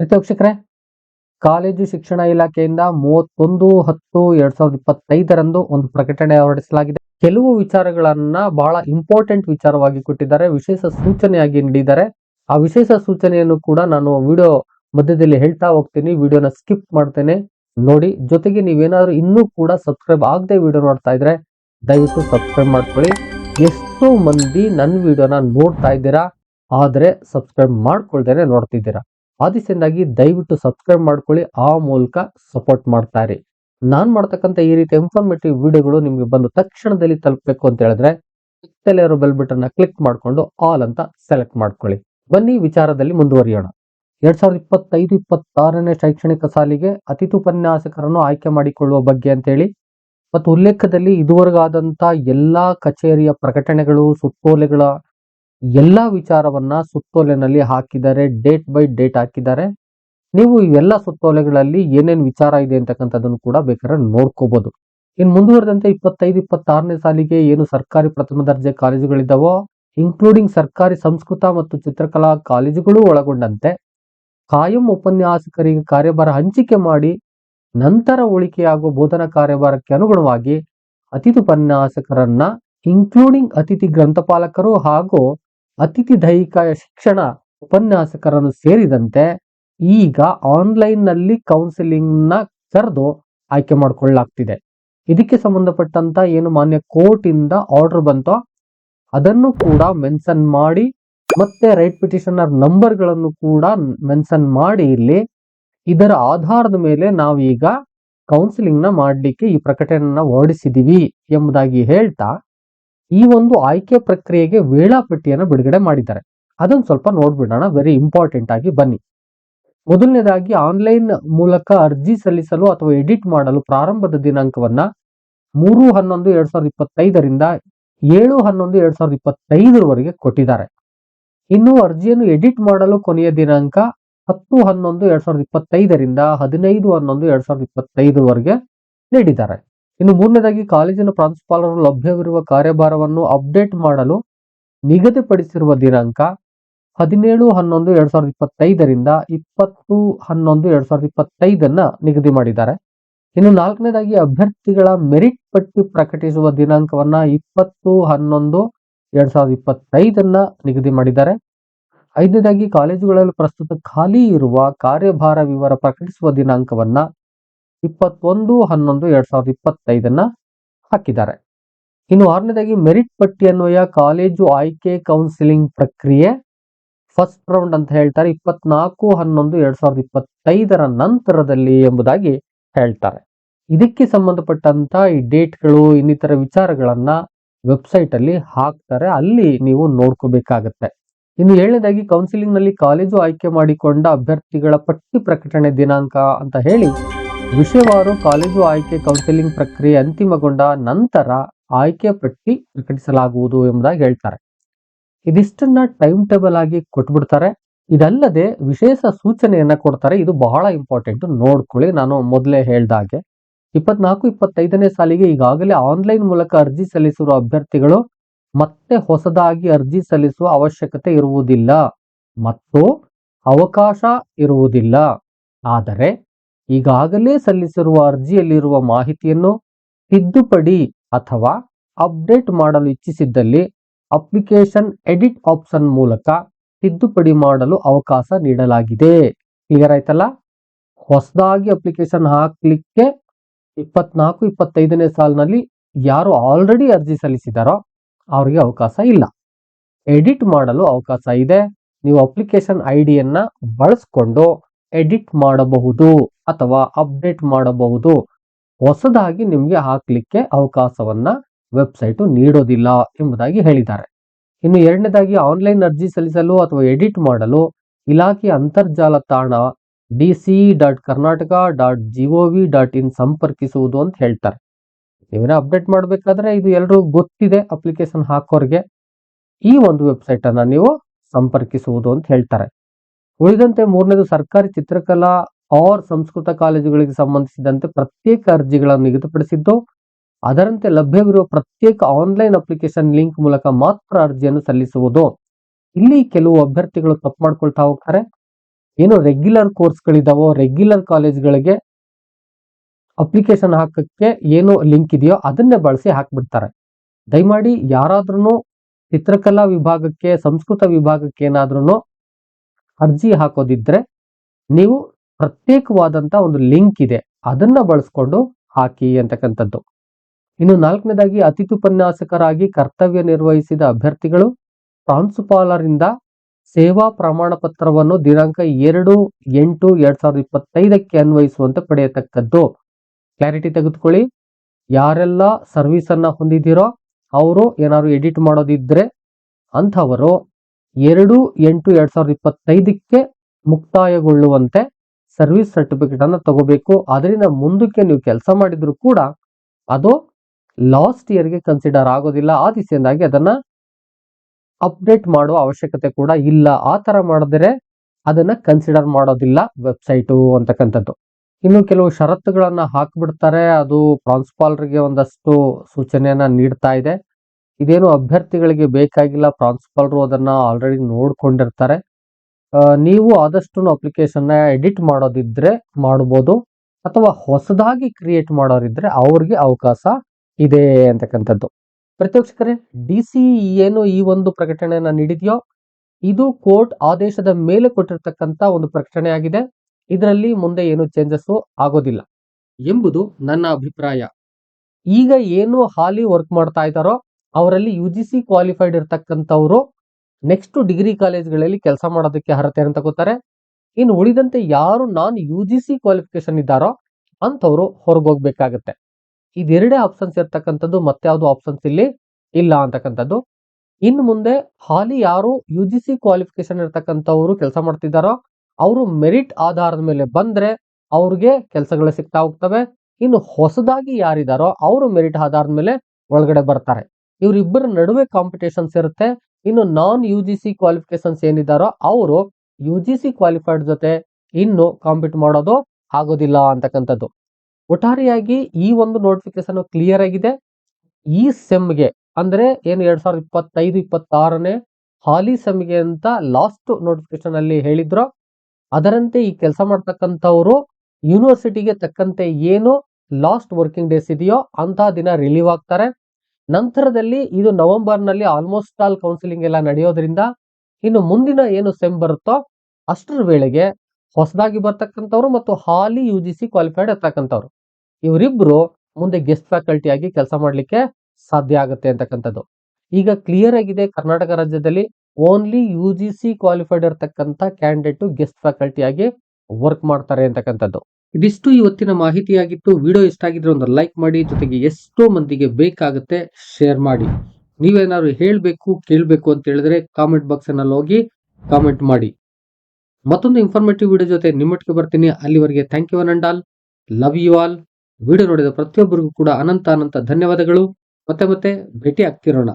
ವೀಕ್ಷಕರೇ ಕಾಲೇಜು ಶಿಕ್ಷಣ ಇಲಾಖೆಯಿಂದ ಮೂವತ್ತೊಂದು, ಹತ್ತು, ಎರಡ್ ಸಾವಿರದ ಇಪ್ಪತ್ತೈದರಂದು ಒಂದು ಪ್ರಕಟಣೆ ಹೊರಡಿಸಲಾಗಿದೆ. ಕೆಲವು ವಿಚಾರಗಳನ್ನ ಬಹಳ ಇಂಪಾರ್ಟೆಂಟ್ ವಿಚಾರವಾಗಿ ಕೊಟ್ಟಿದ್ದಾರೆ, ವಿಶೇಷ ಸೂಚನೆಯಾಗಿ ನೀಡಿದ್ದಾರೆ. ಆ ವಿಶೇಷ ಸೂಚನೆಯನ್ನು ಕೂಡ ನಾನು ವಿಡಿಯೋ ಮಧ್ಯದಲ್ಲಿ ಹೇಳ್ತಾ ಹೋಗ್ತೀನಿ, ವಿಡಿಯೋನ ಸ್ಕಿಪ್ ಮಾಡ್ತೇನೆ. ನೋಡಿ, ಜೊತೆಗೆ ನೀವೇನಾದ್ರೂ ಇನ್ನೂ ಕೂಡ ಸಬ್ಸ್ಕ್ರೈಬ್ ಆಗದೆ ವಿಡಿಯೋ ನೋಡ್ತಾ ಇದ್ರೆ ದಯವಿಟ್ಟು ಸಬ್ಸ್ಕ್ರೈಬ್ ಮಾಡ್ಕೊಳ್ಳಿ. ಎಷ್ಟು ಮಂದಿ ನನ್ನ ವಿಡಿಯೋನ ನೋಡ್ತಾ ಇದ್ದೀರಾ, ಆದರೆ ಸಬ್ಸ್ಕ್ರೈಬ್ ಮಾಡ್ಕೊಳ್ದೇನೆ ನೋಡ್ತಿದ್ದೀರಾ. ಆದಿಸೆಂದಾಗಿ ದಯವಿಟ್ಟು ಸಬ್ಸ್ಕ್ರೈಬ್ ಮಾಡ್ಕೊಳ್ಳಿ, ಆ ಮೂಲಕ ಸಪೋರ್ಟ್ ಮಾಡ್ತಾರೆ. ನಾನು ಮಾಡ್ತಕ್ಕಂಥ ಈ ರೀತಿ ಇನ್ಫಾರ್ಮೇಟಿವ್ ವಿಡಿಯೋಗಳು ನಿಮಗೆ ಬಂದು ತಕ್ಷಣದಲ್ಲಿ ತಲುಪಬೇಕು ಅಂತ ಹೇಳಿದ್ರೆ ಇರೋ ಬೆಲ್ ಬಟನ್ ಕ್ಲಿಕ್ ಮಾಡ್ಕೊಂಡು ಆಲ್ ಅಂತ ಸೆಲೆಕ್ಟ್ ಮಾಡ್ಕೊಳ್ಳಿ. ಬನ್ನಿ, ವಿಚಾರದಲ್ಲಿ ಮುಂದುವರಿಯೋಣ. ಎರಡ್ ಸಾವಿರದ ಇಪ್ಪತ್ತೈದು, ಇಪ್ಪತ್ತಾರನೇ ಶೈಕ್ಷಣಿಕ ಸಾಲಿಗೆ ಅತಿಥಿ ಉಪನ್ಯಾಸಕರನ್ನು ಆಯ್ಕೆ ಮಾಡಿಕೊಳ್ಳುವ ಬಗ್ಗೆ ಅಂತೇಳಿ, ಮತ್ತು ಉಲ್ಲೇಖದಲ್ಲಿ ಇದುವರೆಗಾದಂಥ ಎಲ್ಲ ಕಚೇರಿಯ ಪ್ರಕಟಣೆಗಳು, ಸುತ್ತೋಲೆಗಳ ಎಲ್ಲಾ ವಿಚಾರವನ್ನ ಸುತ್ತೋಲೆನಲ್ಲಿ ಹಾಕಿದ್ದಾರೆ ಡೇಟ್ ಬೈ ಡೇಟ್ ಹಾಕಿದ್ದಾರೆ ನೀವು ಇವೆಲ್ಲ ಸುತ್ತೋಲೆಗಳಲ್ಲಿ ಏನೇನು ವಿಚಾರ ಇದೆ ಅಂತಕ್ಕಂಥದ್ದನ್ನು ಕೂಡ ಬೇಕಾದ್ರೆ ನೋಡ್ಕೋಬಹುದು ಇನ್ನು ಮುಂದುವರೆದಂತೆ ಇಪ್ಪತ್ತೈದು, ಇಪ್ಪತ್ತಾರನೇ ಸಾಲಿಗೆ ಏನು ಸರ್ಕಾರಿ ಪ್ರಥಮ ದರ್ಜೆ ಕಾಲೇಜುಗಳಿದ್ದಾವೋ ಇನ್ಕ್ಲೂಡಿಂಗ್ ಸರ್ಕಾರಿ ಸಂಸ್ಕೃತ ಮತ್ತು ಚಿತ್ರಕಲಾ ಕಾಲೇಜುಗಳು ಒಳಗೊಂಡಂತೆ, ಕಾಯಂ ಉಪನ್ಯಾಸಕರಿಗೆ ಕಾರ್ಯಭಾರ ಹಂಚಿಕೆ ಮಾಡಿ, ನಂತರ ಉಳಿಕೆಯಾಗುವ ಬೋಧನಾ ಕಾರ್ಯಭಾರಕ್ಕೆ ಅನುಗುಣವಾಗಿ ಅತಿಥಿ ಉಪನ್ಯಾಸಕರನ್ನ ಇನ್ಕ್ಲೂಡಿಂಗ್ ಅತಿಥಿ ಗ್ರಂಥಪಾಲಕರು ಹಾಗೂ ಅತಿಥಿ ದೈಹಿಕ ಶಿಕ್ಷಣ ಉಪನ್ಯಾಸಕರನ್ನು ಸೇರಿದಂತೆ ಈಗ ಆನ್ಲೈನ್ನಲ್ಲಿ ಕೌನ್ಸಿಲಿಂಗ್ನ ಕರೆದು ಆಯ್ಕೆ ಮಾಡಿಕೊಳ್ಳಲಾಗ್ತಿದೆ ಇದಕ್ಕೆ ಸಂಬಂಧಪಟ್ಟಂತ ಏನು ಮಾನ್ಯ ಕೋರ್ಟ್ ಇಂದ ಆರ್ಡರ್ ಬಂತೋ ಅದನ್ನು ಕೂಡ ಮೆನ್ಷನ್ ಮಾಡಿ ಮತ್ತೆ ರೈಟ್ ಪಿಟಿಷನರ್ ನಂಬರ್ಗಳನ್ನು ಕೂಡ ಮೆನ್ಷನ್ ಮಾಡಿ ಇಲ್ಲಿ ಇದರ ಆಧಾರದ ಮೇಲೆ ನಾವೀಗ ಕೌನ್ಸಿಲಿಂಗ್ನ ಮಾಡಲಿಕ್ಕೆ ಈ ಪ್ರಕಟಣೆಯನ್ನು ಹೊರಡಿಸಿದ್ದೀವಿ ಎಂಬುದಾಗಿ ಹೇಳ್ತಾ ಈ ಒಂದು ಆಯ್ಕೆ ಪ್ರಕ್ರಿಯೆಗೆ ವೇಳಾಪಟ್ಟಿಯನ್ನು ಬಿಡುಗಡೆ ಮಾಡಿದ್ದಾರೆ. ಅದನ್ನು ಸ್ವಲ್ಪ ನೋಡ್ಬಿಡೋಣ. ವೆರಿ ಇಂಪಾರ್ಟೆಂಟ್ ಆಗಿ ಬನ್ನಿ. ಮೊದಲನೇದಾಗಿ ಆನ್ಲೈನ್ ಮೂಲಕ ಅರ್ಜಿ ಸಲ್ಲಿಸಲು ಅಥವಾ ಎಡಿಟ್ ಮಾಡಲು ಪ್ರಾರಂಭದ ದಿನಾಂಕವನ್ನ ಮೂರು ಹನ್ನೊಂದು ಎರಡ್ ಸಾವಿರದ ಇಪ್ಪತ್ತೈದರಿಂದ ಏಳು ಹನ್ನೊಂದು ಎರಡ್ ಸಾವಿರದ ಇಪ್ಪತ್ತೈದರವರೆಗೆ ಕೊಟ್ಟಿದ್ದಾರೆ. ಇನ್ನು ಅರ್ಜಿಯನ್ನು ಎಡಿಟ್ ಮಾಡಲು ಕೊನೆಯ ದಿನಾಂಕ ಹತ್ತು ಹನ್ನೊಂದು ಎರಡ್ ಸಾವಿರದ ಇಪ್ಪತ್ತೈದರಿಂದ ಹದಿನೈದು ಹನ್ನೊಂದು ಎರಡ್ ಸಾವಿರದ ಇಪ್ಪತ್ತೈದರವರೆಗೆ ನೀಡಿದ್ದಾರೆ. ಇನ್ನು ಮೂರನೇದಾಗಿ ಕಾಲೇಜಿನ ಪ್ರಾಂಶುಪಾಲರು ಲಭ್ಯವಿರುವ ಕಾರ್ಯಭಾರವನ್ನು ಅಪ್ಡೇಟ್ ಮಾಡಲು ನಿಗದಿಪಡಿಸಿರುವ ದಿನಾಂಕ ಹದಿನೇಳು ಹನ್ನೊಂದು ಎರಡ್ ಸಾವಿರದ ಇಪ್ಪತ್ತೈದರಿಂದ ಇಪ್ಪತ್ತು ಹನ್ನೊಂದು ಎರಡ್ ಸಾವಿರದ ಇಪ್ಪತ್ತೈದನ್ನ ನಿಗದಿ ಮಾಡಿದ್ದಾರೆ. ಇನ್ನು ನಾಲ್ಕನೇದಾಗಿ ಅಭ್ಯರ್ಥಿಗಳ ಮೆರಿಟ್ ಪಟ್ಟಿ ಪ್ರಕಟಿಸುವ ದಿನಾಂಕವನ್ನ ಇಪ್ಪತ್ತು ಹನ್ನೊಂದು ಎರಡ್ ಸಾವಿರದ ಇಪ್ಪತ್ತೈದನ್ನ ನಿಗದಿ ಮಾಡಿದ್ದಾರೆ. ಐದನೇದಾಗಿ ಕಾಲೇಜುಗಳಲ್ಲಿ ಪ್ರಸ್ತುತ ಖಾಲಿ ಇರುವ ಕಾರ್ಯಭಾರ ವಿವರ ಪ್ರಕಟಿಸುವ ದಿನಾಂಕವನ್ನ ಇಪ್ಪತ್ತೊಂದು, ಹನ್ನೊಂದು, ಎರಡ್ ಸಾವಿರದ ಇಪ್ಪತ್ತೈದನ್ನ ಹಾಕಿದ್ದಾರೆ. ಇನ್ನು ಆರನೇದಾಗಿ, ಮೆರಿಟ್ ಪಟ್ಟಿ ಅನ್ವಯ ಕಾಲೇಜು ಆಯ್ಕೆ ಕೌನ್ಸಿಲಿಂಗ್ ಪ್ರಕ್ರಿಯೆ ಫಸ್ಟ್ ರೌಂಡ್ ಅಂತ ಹೇಳ್ತಾರೆ. ಇಪ್ಪತ್ನಾಲ್ಕು, ಹನ್ನೊಂದು, ಎರಡ್ ಸಾವಿರದ ಇಪ್ಪತ್ತೈದರ ನಂತರದಲ್ಲಿ ಎಂಬುದಾಗಿ ಹೇಳ್ತಾರೆ. ಇದಕ್ಕೆ ಸಂಬಂಧಪಟ್ಟಂತ ಈ ಡೇಟ್ಗಳು, ಇನ್ನಿತರ ವಿಚಾರಗಳನ್ನ ವೆಬ್ಸೈಟ್ ಅಲ್ಲಿ ಹಾಕ್ತಾರೆ. ಅಲ್ಲಿ ನೀವು ನೋಡ್ಕೋಬೇಕಾಗತ್ತೆ. ಇನ್ನು ಏಳನೇದಾಗಿ ಕೌನ್ಸಿಲಿಂಗ್ನಲ್ಲಿ ಕಾಲೇಜು ಆಯ್ಕೆ ಮಾಡಿಕೊಂಡ ಅಭ್ಯರ್ಥಿಗಳ ಪಟ್ಟಿ ಪ್ರಕಟಣೆ ದಿನಾಂಕ ಅಂತ ಹೇಳಿ ವಿಷಯವಾರು ಕಾಲೇಜು ಆಯ್ಕೆ ಕೌನ್ಸಿಲಿಂಗ್ ಪ್ರಕ್ರಿಯೆ ಅಂತಿಮಗೊಂಡ ನಂತರ ಆಯ್ಕೆ ಪಟ್ಟಿ ಪ್ರಕಟಿಸಲಾಗುವುದು ಎಂಬುದಾಗಿ ಹೇಳ್ತಾರೆ. ಇದಿಷ್ಟನ್ನ ಟೈಮ್ ಟೇಬಲ್ ಆಗಿ ಕೊಟ್ಬಿಡ್ತಾರೆ. ಇದಲ್ಲದೆ ವಿಶೇಷ ಸೂಚನೆಯನ್ನ ಕೊಡ್ತಾರೆ. ಇದು ಬಹಳ ಇಂಪಾರ್ಟೆಂಟ್ ನೋಡ್ಕೊಳ್ಳಿ. ನಾನು ಮೊದಲೇ ಹೇಳ್ದಾಗೆ ಇಪ್ಪತ್ನಾಲ್ಕು, ಇಪ್ಪತ್ತೈದನೇ ಸಾಲಿಗೆ ಈಗಾಗಲೇ ಆನ್ಲೈನ್ ಮೂಲಕ ಅರ್ಜಿ ಸಲ್ಲಿಸಿರುವ ಅಭ್ಯರ್ಥಿಗಳು ಮತ್ತೆ ಹೊಸದಾಗಿ ಅರ್ಜಿ ಸಲ್ಲಿಸುವ ಅವಶ್ಯಕತೆ ಇರುವುದಿಲ್ಲ. ಮತ್ತು ಅವಕಾಶ ಇರುವುದಿಲ್ಲ. ಆದರೆ ಈಗಾಗಲೇ ಸಲ್ಲಿಸಿರುವ ಅರ್ಜಿಯಲ್ಲಿರುವ ಮಾಹಿತಿಯನ್ನು ತಿದ್ದುಪಡಿ ಅಥವಾ ಅಪ್ಡೇಟ್ ಮಾಡಲು ಇಚ್ಛಿಸಿದ್ದಲ್ಲಿ ಅಪ್ಲಿಕೇಶನ್ ಎಡಿಟ್ ಆಪ್ಷನ್ ಮೂಲಕ ತಿದ್ದುಪಡಿ ಮಾಡಲು ಅವಕಾಶ ನೀಡಲಾಗಿದೆ. ಕ್ಲಿಯರ್ ಆಯ್ತಲ್ಲ ಹೊಸದಾಗಿ ಅಪ್ಲಿಕೇಶನ್ ಹಾಕ್ಲಿಕ್ಕೆ ಇಪ್ಪತ್ನಾಲ್ಕು, ಇಪ್ಪತ್ತೈದನೇ ಸಾಲಿನಲ್ಲಿ ಯಾರು ಆಲ್ರೆಡಿ ಅರ್ಜಿ ಸಲ್ಲಿಸಿದಾರೋ ಅವರಿಗೆ ಅವಕಾಶ ಇಲ್ಲ. ಎಡಿಟ್ ಮಾಡಲು ಅವಕಾಶ ಇದೆ. ನೀವು ಅಪ್ಲಿಕೇಶನ್ ಐ ಡಿಯನ್ನು ಬಳಸ್ಕೊಂಡು ಎಡಿಟ್ ಮಾಡಬಹುದು ಅಥವಾ ಅಪ್ಡೇಟ್ ಮಾಡಬಹುದು. ಹೊಸದಾಗಿ ನಿಮಗೆ ಹಾಕಲಿಕ್ಕೆ ಅವಕಾಶವನ್ನ ವೆಬ್ಸೈಟ್ ನೀಡೋದಿಲ್ಲ ಎಂಬುದಾಗಿ ಹೇಳಿದ್ದಾರೆ. ಇನ್ನು ಎರಡನೇದಾಗಿ ಆನ್ಲೈನ್ ಅರ್ಜಿ ಸಲ್ಲಿಸಲು ಅಥವಾ ಎಡಿಟ್ ಮಾಡಲು ಇಲಾಖೆ ಅಂತರ್ಜಾಲ ತಾಣ D C dot Karnataka dot G O V dot in ಸಂಪರ್ಕಿಸುವುದು ಅಂತ ಹೇಳ್ತಾರೆ. ನೀವೇನೋ ಅಪ್ಡೇಟ್ ಮಾಡಬೇಕಾದ್ರೆ ಇದು ಎಲ್ಲರೂ ಗೊತ್ತಿದೆ ಅಪ್ಲಿಕೇಶನ್ ಹಾಕೋರಿಗೆ. ಈ ಒಂದು ವೆಬ್ಸೈಟ್ ಅನ್ನ ನೀವು ಸಂಪರ್ಕಿಸುವುದು ಅಂತ ಹೇಳ್ತಾರೆ. ಉಳಿದಂತೆ ಮೂರನೇದು ಸರ್ಕಾರಿ ಚಿತ್ರಕಲಾ ಆರ್ ಸಂಸ್ಕೃತ ಕಾಲೇಜುಗಳಿಗೆ ಸಂಬಂಧಿಸಿದಂತೆ ಪ್ರತ್ಯೇಕ ಅರ್ಜಿಗಳನ್ನು ನಿಗದಿಪಡಿಸಿದ್ದು, ಅದರಂತೆ ಲಭ್ಯವಿರುವ ಪ್ರತ್ಯೇಕ ಆನ್ಲೈನ್ ಅಪ್ಲಿಕೇಶನ್ ಲಿಂಕ್ ಮೂಲಕ ಮಾತ್ರ ಅರ್ಜಿಯನ್ನು ಸಲ್ಲಿಸುವುದು. ಇಲ್ಲಿ ಕೆಲವು ಅಭ್ಯರ್ಥಿಗಳು ತಪ್ಪು ಮಾಡ್ಕೊಳ್ತಾ ಹೋಗ್ತಾರೆ. ಏನು ರೆಗ್ಯುಲರ್ ಕೋರ್ಸ್ಗಳಿದಾವೋ ರೆಗ್ಯುಲರ್ ಕಾಲೇಜ್ಗಳಿಗೆ ಅಪ್ಲಿಕೇಶನ್ ಹಾಕಕ್ಕೆ ಏನು ಲಿಂಕ್ ಇದೆಯೋ ಅದನ್ನೇ ಬಳಸಿ ಹಾಕ್ಬಿಡ್ತಾರೆ. ದಯಮಾಡಿ ಯಾರಾದ್ರೂ ಚಿತ್ರಕಲಾ ವಿಭಾಗಕ್ಕೆ, ಸಂಸ್ಕೃತ ವಿಭಾಗಕ್ಕೆ ಏನಾದ್ರೂ ಅರ್ಜಿ ಹಾಕೋದಿದ್ರೆ ನೀವು ಪ್ರತ್ಯೇಕವಾದಂತ ಒಂದು ಲಿಂಕ್ ಇದೆ. ಅದನ್ನ ಬಳಸ್ಕೊಂಡು ಹಾಕಿ ಅಂತಕ್ಕಂಥದ್ದು. ಇನ್ನು ನಾಲ್ಕನೇದಾಗಿ ಅತಿಥಿ ಉಪನ್ಯಾಸಕರಾಗಿ ಕರ್ತವ್ಯ ನಿರ್ವಹಿಸಿದ ಅಭ್ಯರ್ಥಿಗಳು ಪ್ರಾಂಶುಪಾಲರಿಂದ ಸೇವಾ ಪ್ರಮಾಣ ಪತ್ರವನ್ನು ದಿನಾಂಕ ಎರಡು ಎಂಟು ಎರಡ್ ಸಾವಿರದ ಇಪ್ಪತ್ತೈದಕ್ಕೆ ಅನ್ವಯಿಸುವಂತೆ ಪಡೆಯತಕ್ಕದ್ದು. ಕ್ಲಾರಿಟಿ ತೆಗೆದುಕೊಳ್ಳಿ. ಯಾರೆಲ್ಲ ಸರ್ವಿಸ್ ಅನ್ನ ಹೊಂದಿದ್ದೀರೋ, ಅವರು ಏನಾದ್ರು ಎಡಿಟ್ ಮಾಡೋದಿದ್ರೆ ಅಂಥವರು ಎರಡು ಎಂಟು ಎರಡ್ ಸಾವಿರದ ಇಪ್ಪತ್ತೈದಕ್ಕೆ ಮುಕ್ತಾಯಗೊಳ್ಳುವಂತೆ ಸರ್ವಿಸ್ ಸರ್ಟಿಫಿಕೇಟ್ ಅನ್ನ ತಗೋಬೇಕು. ಅದರಿಂದ ಮುಂದಕ್ಕೆ ನೀವು ಕೆಲಸ ಮಾಡಿದ್ರು ಕೂಡ ಅದು ಲಾಸ್ಟ್ ಇಯರ್ಗೆ ಕನ್ಸಿಡರ್ ಆಗೋದಿಲ್ಲ. ಆ ದಿಸೆಯಿಂದಾಗಿ ಅದನ್ನ ಅಪ್ಡೇಟ್ ಮಾಡುವ ಅವಶ್ಯಕತೆ ಕೂಡ ಇಲ್ಲ. ಆ ತರ ಮಾಡಿದ್ರೆ ಅದನ್ನ ಕನ್ಸಿಡರ್ ಮಾಡೋದಿಲ್ಲ ವೆಬ್ಸೈಟು ಅಂತಕ್ಕಂಥದ್ದು. ಇನ್ನು ಕೆಲವು ಷರತ್ತುಗಳನ್ನ ಹಾಕ್ಬಿಡ್ತಾರೆ. ಅದು ಪ್ರಾನ್ಸಿಪಾಲ್ರಿಗೆ ಒಂದಷ್ಟು ಸೂಚನೆಯನ್ನ ನೀಡ್ತಾ ಇದೆ. ಇದೇನು ಅಭ್ಯರ್ಥಿಗಳಿಗೆ ಬೇಕಾಗಿಲ್ಲ ಪ್ರಾನ್ಸಿಪಾಲ್ರು ಅದನ್ನ ಆಲ್ರೆಡಿ ನೋಡ್ಕೊಂಡಿರ್ತಾರೆ. ನೀವು ಆದಷ್ಟು ಅಪ್ಲಿಕೇಶನ್ ಎಡಿಟ್ ಮಾಡೋದಿದ್ರೆ ಮಾಡ್ಬೋದು, ಅಥವಾ ಹೊಸದಾಗಿ ಕ್ರಿಯೇಟ್ ಮಾಡೋರಿದ್ರೆ ಅವ್ರಿಗೆ ಅವಕಾಶ ಇದೆ ಅಂತಕ್ಕಂಥದ್ದು. ಪ್ರತ್ಯಕ್ಷಕರೇ ಡಿ ಸಿ ಏನು ಈ ಒಂದು ಪ್ರಕಟಣೆಯನ್ನು ನೀಡಿದೆಯೋ, ಇದು ಕೋರ್ಟ್ ಆದೇಶದ ಮೇಲೆ ಕೊಟ್ಟಿರ್ತಕ್ಕಂಥ ಒಂದು ಪ್ರಕಟಣೆಯಾಗಿದೆ. ಇದರಲ್ಲಿ ಮುಂದೆ ಏನು ಚೇಂಜಸ್ ಆಗೋದಿಲ್ಲ ಎಂಬುದು ನನ್ನ ಅಭಿಪ್ರಾಯ. ಈಗ ಏನು ಹಾಲಿ ವರ್ಕ್ ಮಾಡ್ತಾ ಇದ್ದಾರೋ ಅವರಲ್ಲಿ ಯು ಜಿ ಸಿ ಕ್ವಾಲಿಫೈಡ್ ಇರ್ತಕ್ಕಂಥವ್ರು ನೆಕ್ಸ್ಟ್ ಡಿಗ್ರಿ ಕಾಲೇಜ್ಗಳಲ್ಲಿ ಕೆಲಸ ಮಾಡೋದಕ್ಕೆ ಅರ್ಹತೆ ಅಂತ ಗೊತ್ತಾರೆ. ಇನ್ನು ಉಳಿದಂತೆ ಯಾರು non U G C qualification ಇದ್ದಾರೋ ಅಂಥವ್ರು ಹೊರಗೋಗ್ಬೇಕಾಗತ್ತೆ. ಇದೆರಡೇ ಆಪ್ಷನ್ಸ್ ಇರ್ತಕ್ಕಂಥದ್ದು, ಮತ್ತೆ ಯಾವ್ದು ಆಪ್ಷನ್ಸ್ ಇಲ್ಲಿ ಇಲ್ಲ ಅಂತಕ್ಕಂಥದ್ದು. ಇನ್ನು ಮುಂದೆ ಹಾಲಿ ಯಾರು ಯು ಜಿ ಸಿ ಕ್ವಾಲಿಫಿಕೇಶನ್ ಇರ್ತಕ್ಕಂಥವ್ರು ಕೆಲಸ ಮಾಡ್ತಿದ್ದಾರೋ, ಅವರು ಮೆರಿಟ್ ಆಧಾರದ ಮೇಲೆ ಬಂದ್ರೆ ಅವ್ರಿಗೆ ಕೆಲಸಗಳು ಸಿಗ್ತಾ ಹೋಗ್ತವೆ. ಇನ್ನು ಹೊಸದಾಗಿ ಯಾರಿದಾರೋ ಅವರು ಮೆರಿಟ್ ಆಧಾರದ ಮೇಲೆ ಒಳಗಡೆ ಬರ್ತಾರೆ. ಇವರಿಬ್ಬರ ನಡುವೆ ಕಾಂಪಿಟೇಷನ್ಸ್ ಇರುತ್ತೆ. ಇನ್ನು non U G C qualifications ಏನಿದ್ದಾರೋ ಅವರು ಯು ಜಿ ಸಿ ಕ್ವಾಲಿಫೈಡ್ ಜೊತೆ ಇನ್ನು ಕಾಂಪೀಟ್ ಮಾಡೋದು ಆಗೋದಿಲ್ಲ ಅಂತಕ್ಕಂಥದ್ದು. ಒಟ್ಟಾರೆಯಾಗಿ ಈ ಒಂದು ನೋಟಿಫಿಕೇಶನ್ ಕ್ಲಿಯರ್ ಆಗಿದೆ. ಈ ಸೆಮ್ಗೆ ಅಂದ್ರೆ ಏನು ಎರಡ್ ಸಾವಿರದ ಇಪ್ಪತ್ತೈದು, ಇಪ್ಪತ್ತಾರನೇ ಹಾಲಿ ಸೆಮ್ಗೆ ಅಂತ ಲಾಸ್ಟ್ ನೋಟಿಫಿಕೇಶನ್ ಅಲ್ಲಿ ಹೇಳಿದ್ರು. ಅದರಂತೆ ಈ ಕೆಲಸ ಮಾಡ್ತಕ್ಕಂಥವ್ರು ಯೂನಿವರ್ಸಿಟಿಗೆ ತಕ್ಕಂತೆ ಏನು ಲಾಸ್ಟ್ ವರ್ಕಿಂಗ್ ಡೇಸ್ ಇದೆಯೋ ಅಂತಹ ದಿನ ರಿಲೀವ್ ಆಗ್ತಾರೆ. ನಂತರದಲ್ಲಿ ಇದು ನವೆಂಬರ್ನಲ್ಲಿ ಆಲ್ಮೋಸ್ಟ್ ಆಲ್ ಕೌನ್ಸಿಲಿಂಗ್ ಎಲ್ಲ ನಡೆಯೋದ್ರಿಂದ ಇನ್ನು ಮುಂದಿನ ಏನು ಸೆಮ್ ಬರುತ್ತೋ ಅಷ್ಟರ ವೇಳೆಗೆ ಹೊಸದಾಗಿ ಬರ್ತಕ್ಕಂಥವ್ರು ಮತ್ತು ಹಾಲಿ ಯು ಜಿ ಸಿ ಕ್ವಾಲಿಫೈಡ್ ಇರ್ತಕ್ಕಂಥವ್ರು. ಇವರಿಬ್ರು ಮುಂದೆ ಗೆಸ್ಟ್ ಫ್ಯಾಕಲ್ಟಿ ಆಗಿ ಕೆಲಸ ಮಾಡಲಿಕ್ಕೆ ಸಾಧ್ಯ ಆಗುತ್ತೆ ಅಂತಕ್ಕಂಥದ್ದು. ಈಗ ಕ್ಲಿಯರ್ ಆಗಿದೆ ಕರ್ನಾಟಕ ರಾಜ್ಯದಲ್ಲಿ only U G C qualified ಇರತಕ್ಕಂಥ ಕ್ಯಾಂಡಿಡೇಟು ಗೆಸ್ಟ್ ಫ್ಯಾಕಲ್ಟಿ ಆಗಿ ವರ್ಕ್ ಮಾಡ್ತಾರೆ ಅಂತಕ್ಕಂಥದ್ದು. ಇದಿಷ್ಟು ಇವತ್ತಿನ ಮಾಹಿತಿಯಾಗಿತ್ತು. ವಿಡಿಯೋ ಇಷ್ಟ ಆಗಿದ್ರೆ ಒಂದು ಲೈಕ್ ಮಾಡಿ, ಜೊತೆಗೆ ಎಷ್ಟೋ ಮಂದಿಗೆ ಬೇಕಾಗುತ್ತೆ ಶೇರ್ ಮಾಡಿ. ನೀವೇನಾದ್ರು ಹೇಳಬೇಕು, ಕೇಳಬೇಕು ಅಂತ ಹೇಳಿದ್ರೆ ಕಾಮೆಂಟ್ ಬಾಕ್ಸ್ನಲ್ಲಿ ಹೋಗಿ ಕಾಮೆಂಟ್ ಮಾಡಿ. ಮತ್ತೊಂದು ಇನ್ಫಾರ್ಮೇಟಿವ್ ವಿಡಿಯೋ ಜೊತೆ ನಿಮ್ಮೊಟ್ಟಿಗೆ ಬರ್ತೀನಿ. ಅಲ್ಲಿವರೆಗೆ thank you and all love you all video ನೋಡಿದ ಪ್ರತಿಯೊಬ್ಬರಿಗೂ ಕೂಡ ಅನಂತ ಅನಂತ ಧನ್ಯವಾದಗಳು. ಮತ್ತೆ ಮತ್ತೆ ಭೇಟಿ ಆಗ್ತಿರೋಣ.